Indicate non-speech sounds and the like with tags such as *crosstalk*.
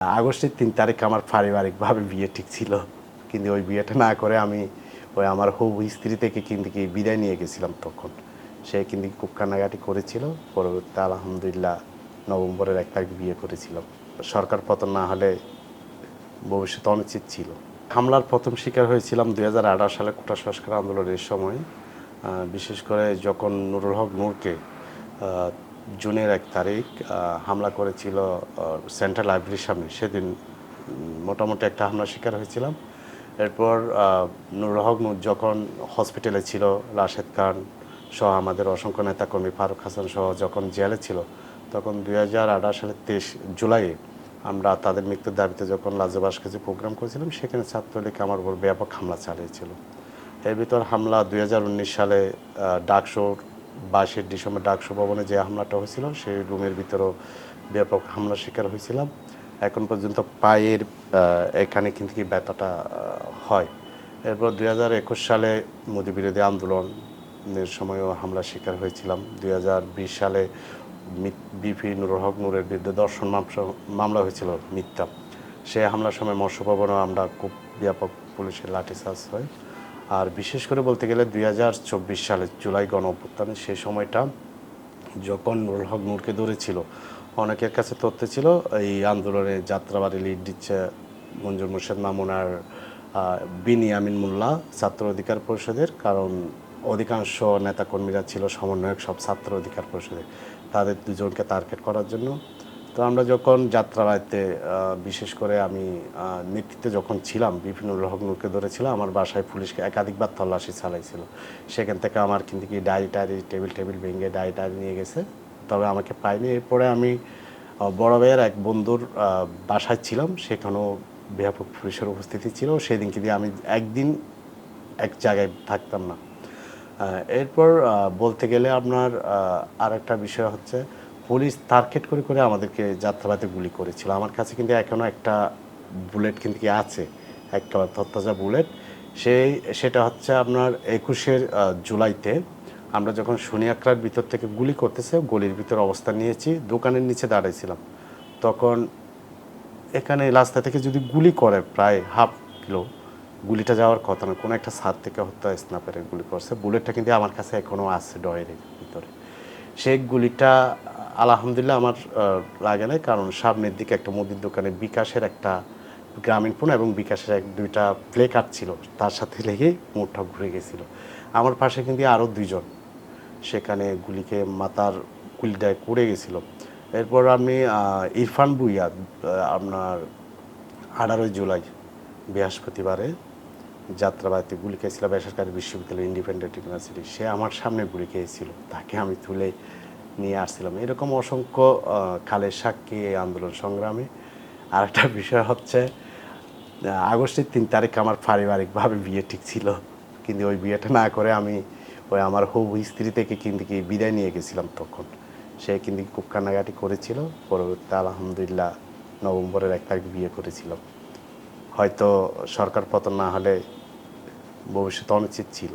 আগস্টের তিন তারিখ আমার পারিবারিকভাবে বিয়ে ঠিক ছিল। কিন্তু ওই বিয়েটা না করে আমি ওই আমার হবু স্ত্রী থেকে কিন্তু কি বিদায় নিয়ে গেছিলাম তখন। সে কিন্তু খুব কান্নাকাটি করেছিল। পরবর্তীতে আলহামদুলিল্লাহ নভেম্বরের এক তারিখ বিয়ে করেছিলাম সরকার পতন না হলে ভবিষ্যৎ অনিশ্চিত ছিল। হামলার প্রথম শিকার হয়েছিলাম দু হাজার আঠারো সালে কোটা সংস্কার আন্দোলনের সময়। বিশেষ করে যখন নুরুল হক নূরকে জুনের এক তারিখ হামলা করেছিল সেন্ট্রাল লাইব্রেরির সামনে। সেদিন মোটামুটি একটা হামলা শিকার হয়েছিলাম। এরপর নুরুল হক যখন হসপিটালে ছিল রাশেদ খান সহ আমাদের অসংখ্য নেতাকর্মী ফারুক হাসান সহ যখন জেলে ছিল তখন দু হাজার আঠারো সালের তেইশ জুলাইয়ে আমরা তাদের মৃত্যুর দাবিতে যখন লাজবাস কাছে প্রোগ্রাম করেছিলাম সেখানে ছাত্রলীগ আমার উপর ব্যাপক হামলা চালিয়েছিল। এর ভিতর হামলা দুই হাজার উনিশ সালে আহ, ডাকসোর বাইশে ডিসেম্বর ডাকসু ভবনে যে হামলাটা হয়েছিল, সেই রুমের ভিতরেও ব্যাপক হামলার শিকার হয়েছিলাম। এখন পর্যন্ত পায়ের এখানে কিন্তু কি ব্যথাটা হয়। এরপর দুই হাজার একুশ সালে মোদী বিরোধী আন্দোলনের সময়ও হামলার শিকার হয়েছিলাম। দুই হাজার বিশ সালে বিপি নুরুল হক নূরের বিরুদ্ধে দর্শন মামলা হয়েছিল মিথ্যা। সে হামলার সময় মৎস্য ভবনেও আমরা খুব ব্যাপক পুলিশের লাঠিচার্জ হয়। আর বিশেষ করে বলতে গেলে দুই সালে জুলাই গণ অভ্যুত্থানে সেই সময়টা যখন নুরুল হক নূরকে ধরেছিল অনেকের কাছে তথ্য ছিল, এই আন্দোলনে যাত্রাবাড়ি লিড দিচ্ছে মঞ্জুর মোর্শেদ মামুনার বিনিয়ামিন মোল্লা ছাত্র অধিকার পরিষদের, কারণ অধিকাংশ নেতাকর্মীরা ছিল সমন্বয়ক, সব ছাত্র অধিকার পরিষদের। তাদের দুজনকে টার্গেট করার জন্য তো আমরা যখন যাত্রাবাড়িতে বিশেষ করে আমি নেতৃত্বে যখন ছিলাম, বিভিন্ন হক নূরকে ধরেছিলাম আমার বাসায় পুলিশকে একাধিকবার তল্লাশি চালাইছিল। সেখান থেকে আমার কিন্তু কি ডায়েরি টায়েরি, টেবিল টেবিল ভেঙে ডায়েরি টায়েরি নিয়ে গেছে। তবে আমাকে পাইনি। এরপরে আমি বড় ভাইয়ের এক বন্ধুর বাসায় ছিলাম। সেখানেও ব্যাপক পুলিশের উপস্থিতি ছিল। সেদিন কিন্তু আমি একদিন এক জায়গায় থাকতাম না। এরপর বলতে গেলে আপনার আর একটা বিষয় হচ্ছে পুলিশ টার্গেট করে করে আমাদেরকে যাত্রাবাতে গুলি করেছিল। আমার কাছে কিন্তু এখনও একটা বুলেট কিন্তু কি আছে একটা তত্তাজা বুলেট। সেই, সেটা হচ্ছে আপনার একুশের জুলাইতে আমরা যখন শনিয়াকড়ার ভিতর থেকে গুলি করতেছে, গলির ভিতর অবস্থান নিয়েছি, দোকানের নিচে দাঁড়াইছিলাম। তখন এখানে রাস্তা থেকে যদি গুলি করে প্রায় হাফ কিলো, গুলিটা যাওয়ার কথা না, কোনো একটা সার থেকে হত্যা স্নাপের গুলি করছে। বুলেটটা কিন্তু আমার কাছে এখনও আছে ডয়ের ভিতরে। সেই গুলিটা আলহামদুলিল্লাহ আমার লাগে নাই, কারণ সামনের দিকে একটা মুদির দোকানে বিকাশের একটা গ্রামীণ ফোন এবং বিকাশের এক, দুইটা প্লে কার্ড ছিল, তার সাথে লেগে মোটটা ঘুরে গেছিল। আমার পাশে কিন্তু আরও দুইজন, সেখানে গুলিকে মাথার গুলিটায় করে গেছিল। এরপর আমি ইরফান বুইয়া আপনার আঠারোই জুলাই, বৃহস্পতিবারে যাত্রাবাড়িতে গুলি খেয়েছিল বেসরকারি বিশ্ববিদ্যালয় ইন্ডিপেন্ডেন্ট ইউনিভার্সিটি। সে আমার সামনে গুলি খেয়েছিল, তাকে আমি তুলে নিয়ে আসছিলাম। এরকম অসংখ্য খালের সাক্ষী আন্দোলন সংগ্রামে। আর একটা *laughs* বিষয় হচ্ছে আগস্টের তিন তারিখ আমার পারিবারিকভাবে বিয়ে ঠিক ছিল। কিন্তু ওই বিয়েটা না করে আমি ওই আমার হবু স্ত্রী থেকে কিন্তু কি বিদায় নিয়ে গেছিলাম তখন। সে কিন্তু খুব কান্নাকাটি করেছিল। পরবর্তীতে আলহামদুলিল্লাহ নভেম্বরের এক তারিখ বিয়ে করেছিলাম। হয়তো সরকার পতন না হলে ভবিষ্যৎ অনিশ্চিত ছিল।